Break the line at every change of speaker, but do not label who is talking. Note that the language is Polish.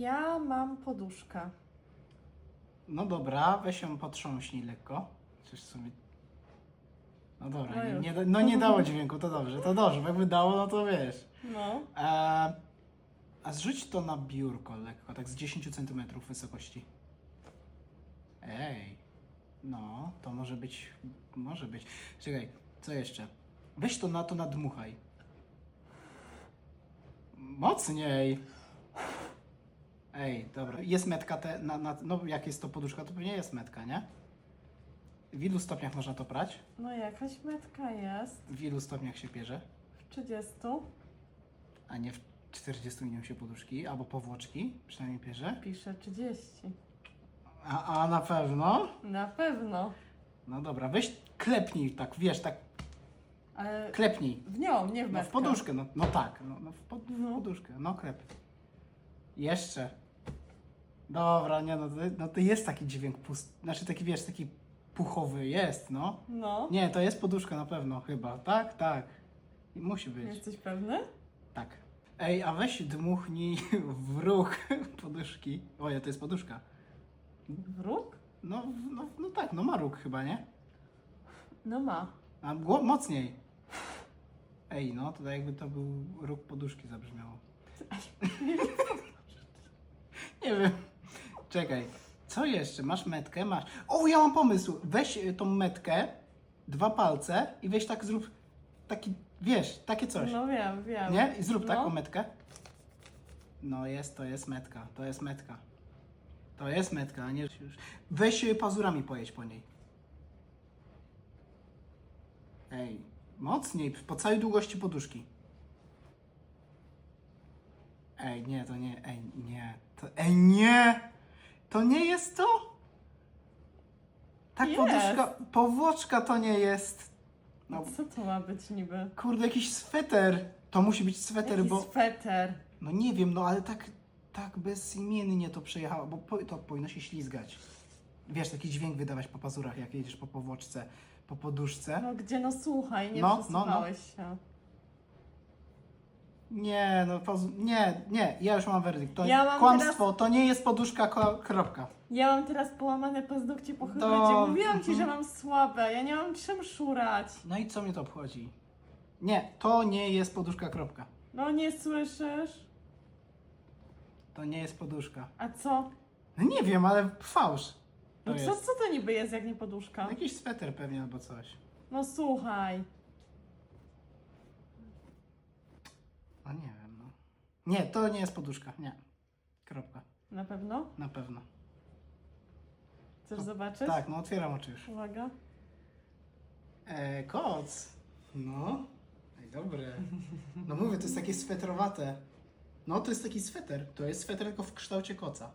Ja mam poduszkę.
No dobra, weź ją potrząśnij lekko. Coś sobie... No dobra,
No
nie,
już.
nie, da- no nie dało dźwięku, to dobrze, to dobrze, bo jakby dało, no to wiesz.
No.
E, a zrzuć to na biurko lekko, tak z 10 cm wysokości. Ej, no, to może być, może być. Czekaj, co jeszcze? Weź to na to nadmuchaj. Mocniej. Ej, dobra. Jest metka, te, na, na, no jak jest to poduszka, to pewnie jest metka, nie? W ilu stopniach można to prać?
No jakaś metka jest.
W ilu stopniach się pierze?
W 30.
A nie w 40 minut się poduszki, albo powłoczki, przynajmniej pierze?
Pisze 30.
A, a na pewno?
Na pewno.
No dobra, weź klepnij tak, wiesz, tak
Ale
klepnij.
w nią, nie w
No w
metkę.
poduszkę, no, no tak, no, no w, pod, w
No.
poduszkę, no klep. Jeszcze. Dobra, nie no, to, no to jest taki dźwięk pust, znaczy taki, wiesz, taki puchowy, jest, no.
No.
Nie, to jest poduszka na pewno, chyba, tak, tak. Musi być,
Jesteś pewny?
tak. Ej, a weź dmuchnij w róg poduszki. Oje, to jest poduszka.
Wróg?
No, no, no tak, no ma róg chyba, nie?
No ma.
A gło- mocniej. Ej, no to tak jakby to był róg poduszki zabrzmiało. Nie wiem. Czekaj. Co jeszcze? Masz metkę? Masz. O, ja mam pomysł. Weź y, tą metkę, dwa palce i weź tak zrób taki, wiesz, takie coś.
No wiem, wiem.
Nie? I zrób
no.
taką metkę. No jest, to jest metka. To jest metka. To jest metka, a nie już. Weź y, pazurami pojedź po niej. Ej, mocniej, po całej długości poduszki. Ej, nie, to nie, ej, nie. To, ej, nie! To nie jest to? Tak,
Jest.
poduszka, powłoczka to nie jest. No,
Co to ma być niby?
Kurde, jakiś sweter. To musi być sweter,
Jaki
bo.
sweter.
No nie wiem, no ale tak, tak bezimiennie to przejechało, bo po, to powinno się ślizgać. Wiesz, taki dźwięk wydawać po pazurach, jak jedziesz po powłoczce, po poduszce.
No gdzie, no słuchaj, nie
No, no, no.
przesłuchałeś się.
Nie, no pazu- nie, nie, ja już mam werdykt. To
Ja mam
kłamstwo, to nie jest poduszka, ko- kropka.
Ja mam teraz połamane paznokcie po
To-
chyba Mówiłam ci, że
mhm.
mam słabe. Ja nie mam czym szurać.
No i co mnie to obchodzi? Nie, to nie jest poduszka, kropka.
No nie słyszysz?
To nie jest poduszka.
A co?
No nie wiem, ale fałsz. To
No co,
jest.
co to niby jest, jak nie poduszka?
Jakiś sweter pewnie albo coś.
No słuchaj.
No nie wiem, no. Nie, to nie jest poduszka, nie. Kropka,
Na pewno?
na pewno.
Chcesz zobaczyć?
Tak, no otwieram oczy już.
Uwaga.
E, koc. No. Ej, dobre. No mówię, to jest takie swetrowate. No to jest taki sweter. To jest sweter tylko w kształcie koca.